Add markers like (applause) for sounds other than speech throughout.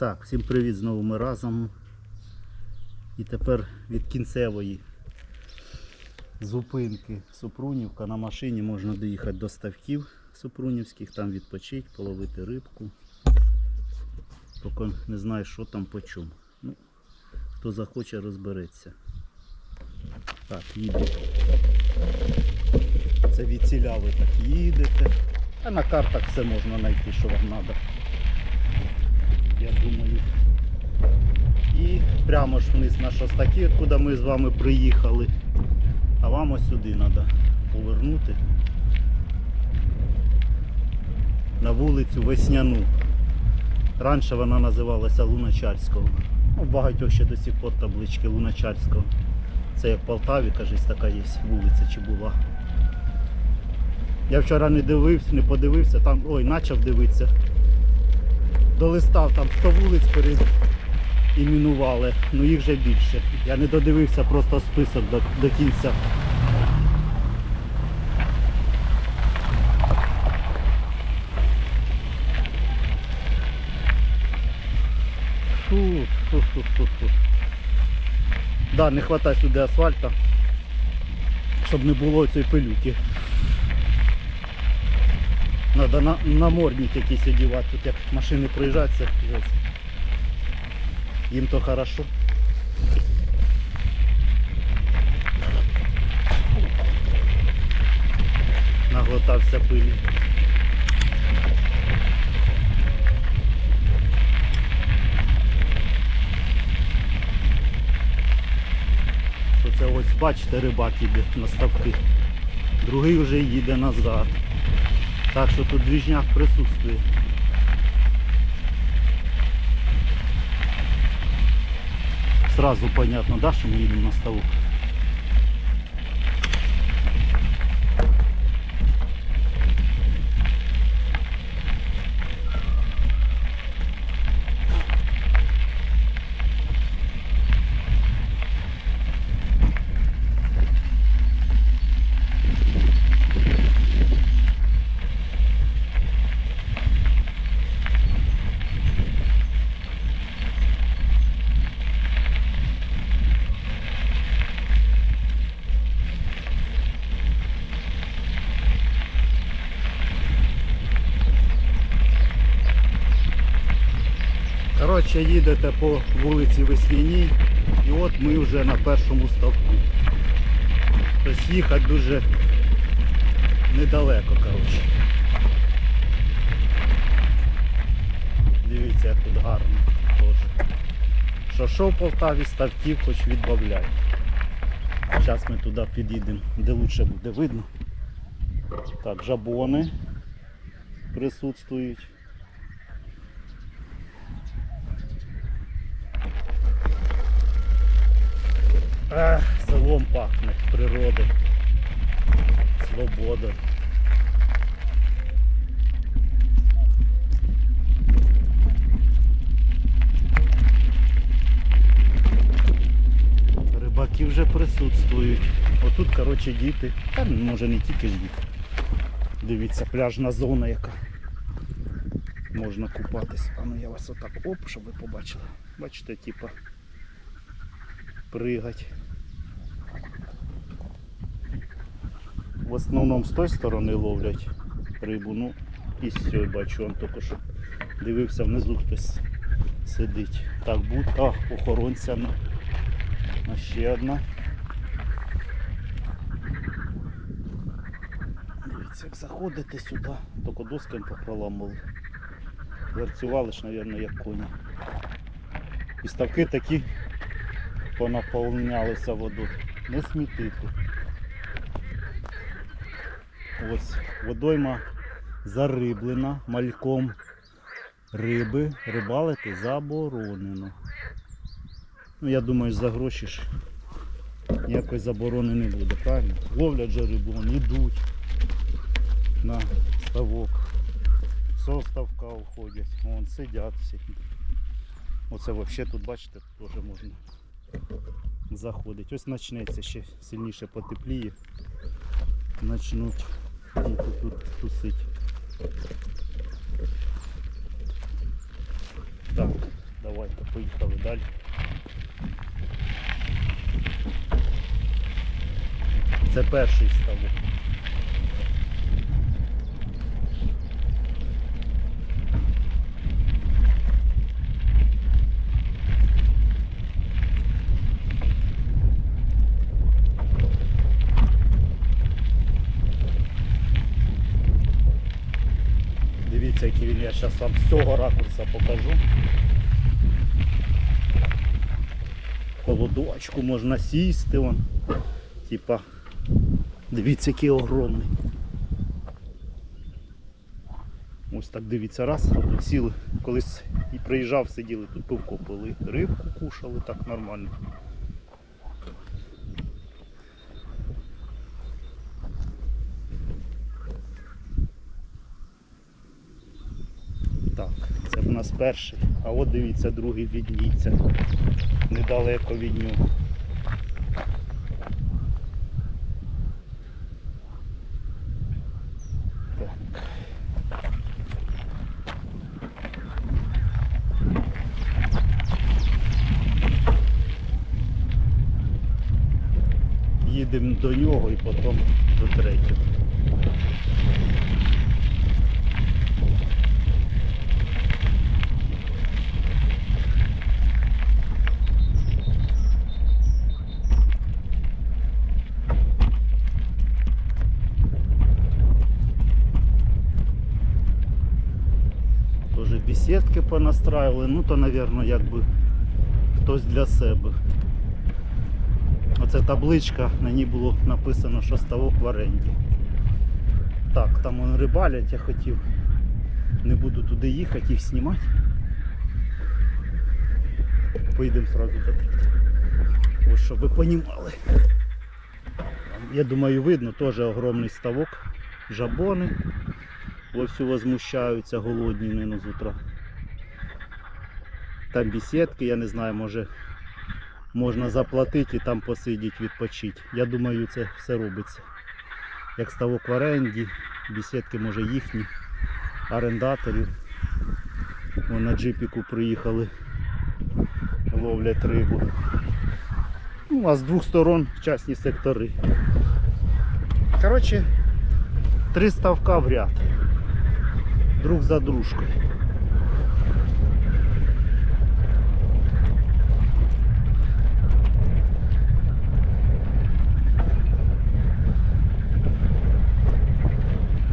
Так, всім привіт знову ми разом. І тепер від кінцевої зупинки Супрунівка на машині можна доїхати до ставків Супрунівських, там відпочити, половити рибку. Поки не знаю, що там по чому. Ну, хто захоче, розбереться. Так, їдемо. Це від ціля ви так їдете. А на картах все можна знайти, що вам треба. Я думаю. І прямо ж вниз на шостаки, куди ми з вами приїхали. А вам ось сюди треба повернути. На вулицю Весняну. Раніше вона називалася Луначарського. Ну, багатьох ще до сих пор таблички Луначарського. Це як в Полтаві, кажись, така є вулиця чи була. Я вчора не дивився, не подивився, там, ой, почав дивитися. Долистав там 100 вулиць переіменували, ну їх вже більше. Я не додивився просто список до, до кінця. Фу, фу, фу, фу, фу. Да, не вистачає сюди асфальта, щоб не було цієї пилюки. Надо на, намордник якийсь одівати, тут як машини проїжджають, це жесть. Їм то хорошо. Наглотався пилі. Що це ось бачите, рибак іде на ставки. Другий вже їде назад. Так що тут двіжняк присутствує. Сразу понятно, да, що ми їдемо на ставок. Коротше, їдете по вулиці Весняній і от ми вже на першому ставку. Тобто їхати дуже недалеко, коротше. Дивіться, як тут гарно теж. Що що в Полтаві ставків хоч відбавляй. Зараз ми туди підійдемо, де лучше буде видно. Так, жабони присутствують. Ах, селом пахне природи. Свобода. Рибаки вже присутствують. Отут, коротше, діти. Та може не тільки ж діти. Дивіться, пляжна зона яка. Можна купатись. А ну я вас отак оп, щоб ви побачили. Бачите, типа пригать. В основному з тої сторони ловлять рибу, ну і з бачу, он тільки що дивився внизу хтось сидить. Так, будка охоронця. на ще одна. Дивіться, як заходите сюди, тільки досками попроламали. Верцювали ж, мабуть, як коні. І ставки такі понаповнялися водою. Не смітити. Ось водойма зариблена мальком риби. Рибалити заборонено. Ну я думаю, за гроші ж ніякої заборони не буде, правильно? Ловлять же рибу, вони йдуть на ставок. Со ставка уходять. Вон сидять всі. Оце взагалі тут, бачите, теж можна заходить. Ось почнеться ще сильніше потепліє. Начнуть діти тут тусити. Так, Давайте поїхали далі. Це перший ставок. Дивіться, який він, я зараз вам з цього ракурса покажу. Холодочку можна сісти вон. Типа, дивіться, який огромний. Ось так дивіться, раз, сіли, колись і приїжджав, сиділи, тут пивко пили, рибку кушали, так нормально. Так, це в нас перший. А от дивіться, другий відніється. Недалеко від нього. Їдемо до нього і потім до третього. Беседки понастраивали, ну то, наверное, якби хтось для себе. Оце табличка, на ній було написано, що ставок в оренді. Так, там вон рибалять, я хотів. Не буду туди їхати, їх знімати. Поїдемо сразу до. Ось щоб ви понімали. Я думаю, видно, теж огромний ставок. Жабони вовсю возмущаються, голодні нино з утра. Там бесідки, я не знаю, може можна заплатити і там посидіти, відпочити. Я думаю, це все робиться. Як ставок в оренді, бесідки може їхні, орендаторів. Вон на джипіку приїхали, ловлять рибу. Ну, а з двох сторон частні сектори. Коротше, три ставка в ряд. Друг за дружкою.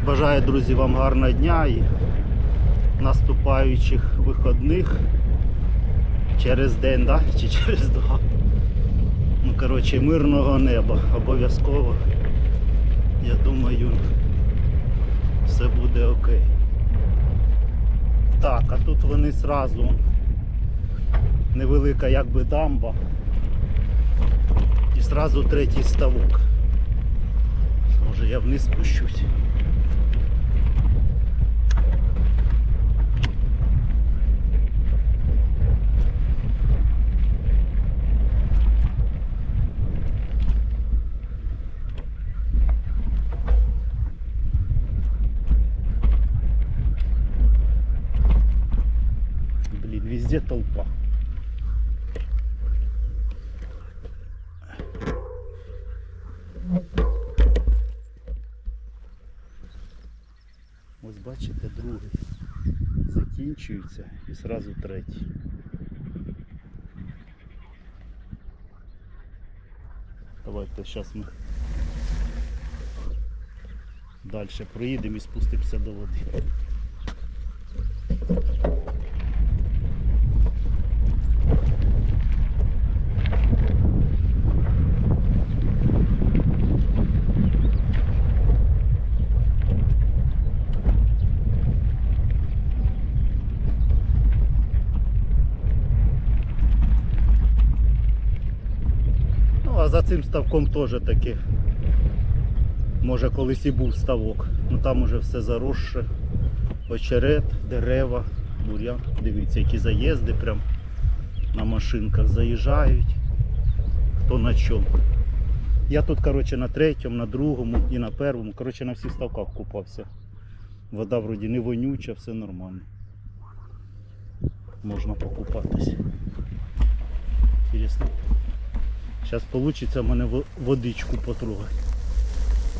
Бажаю, друзі, вам гарного дня і наступаючих виходних через день, да? чи через два. Ну, коротше, мирного неба обов'язково. Я думаю, все буде окей. Так, а тут вони зразу невелика якби дамба. І зразу третій ставок. Може я вниз спущусь. Везде толпа. Ось бачите, другий закінчується і зразу третій. Давайте зараз ми далі проїдемо і спустимося до води. А за цим ставком теж таки. Може колись і був ставок. Ну там уже все заросше. Очерет, дерева, бурян. Дивіться, які заїзди прям на машинках заїжджають. Хто на чому. Я тут, коротше, на третьому, на другому і на першому. Коротше, на всіх ставках купався. Вода вроді не вонюча, все нормально. можна покупатись. Інтересно. Зараз вийде в мене водичку потрогати.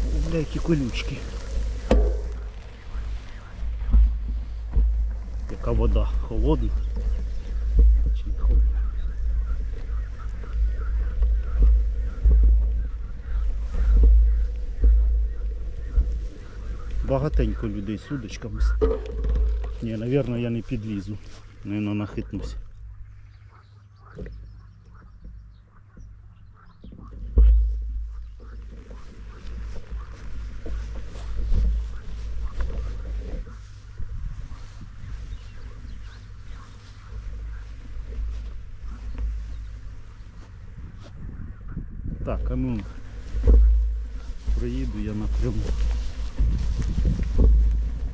О, Бля, які колючки. Яка вода холодна. Чи холодна? Багатенько людей з удочками. Ні, напевно, я не підлізу. Наверно, нахитнусь. Так, а ну проїду я напряму.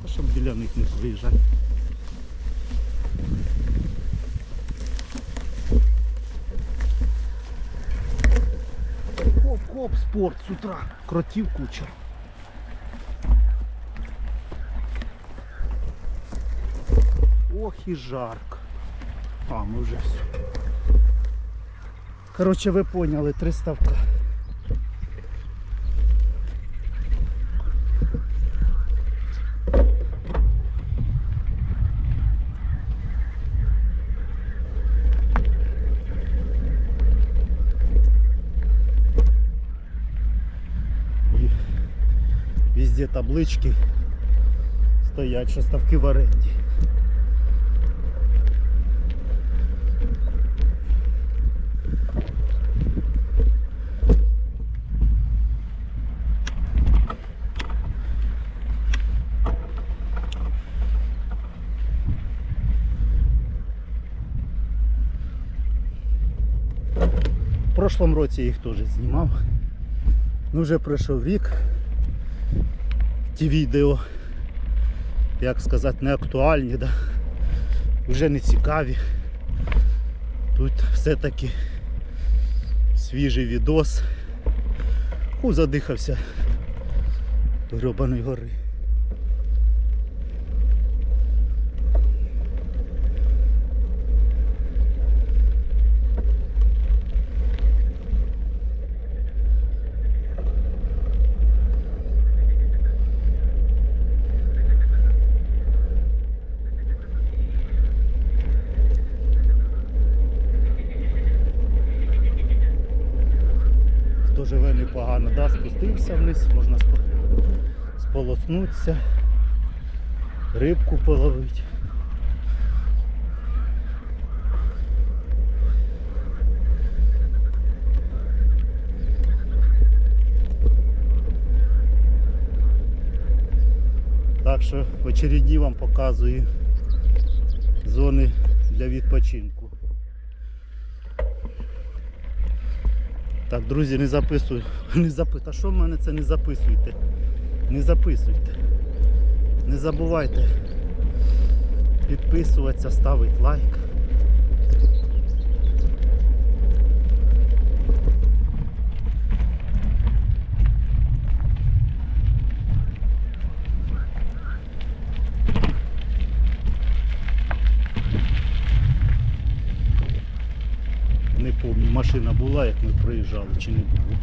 А щоб біля них не проїжджати. Хоп-хоп, спорт с утра. Кротів куча. Ох і жарко. А, ми вже все. Коротше, ви поняли, три ставка. Таблички стоять, що ставки в оренді. В прошлом році я їх теж знімав. Ну вже пройшов рік. Ті відео, як сказати, не актуальні, да? вже не цікаві. Тут все-таки свіжий відос. Ху задихався до гребаної гори. Непогано, да, спустився вниз, можна сполоснутися, рибку половити. Так що в очередні вам показую зони для відпочинку. Так, друзі, не записую. (laughs) Не запи... Та що в мене це не записуйте? Не записуйте. Не забувайте підписуватися, ставити лайк. Не пам'ятаю, машина була, як ми проїжджали, чи не було.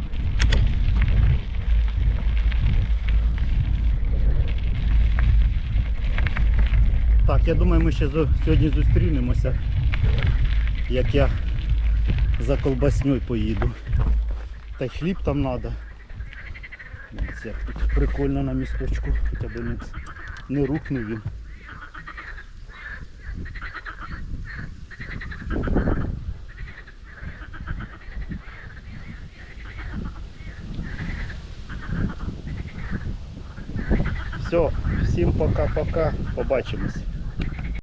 Так, я думаю, ми ще сьогодні зустрінемося, як я за колбасньою поїду. Та й хліб там треба. Як тут прикольно на місточку, хоча б не, не рухнув він. Все, всім пока-пока, побачимось.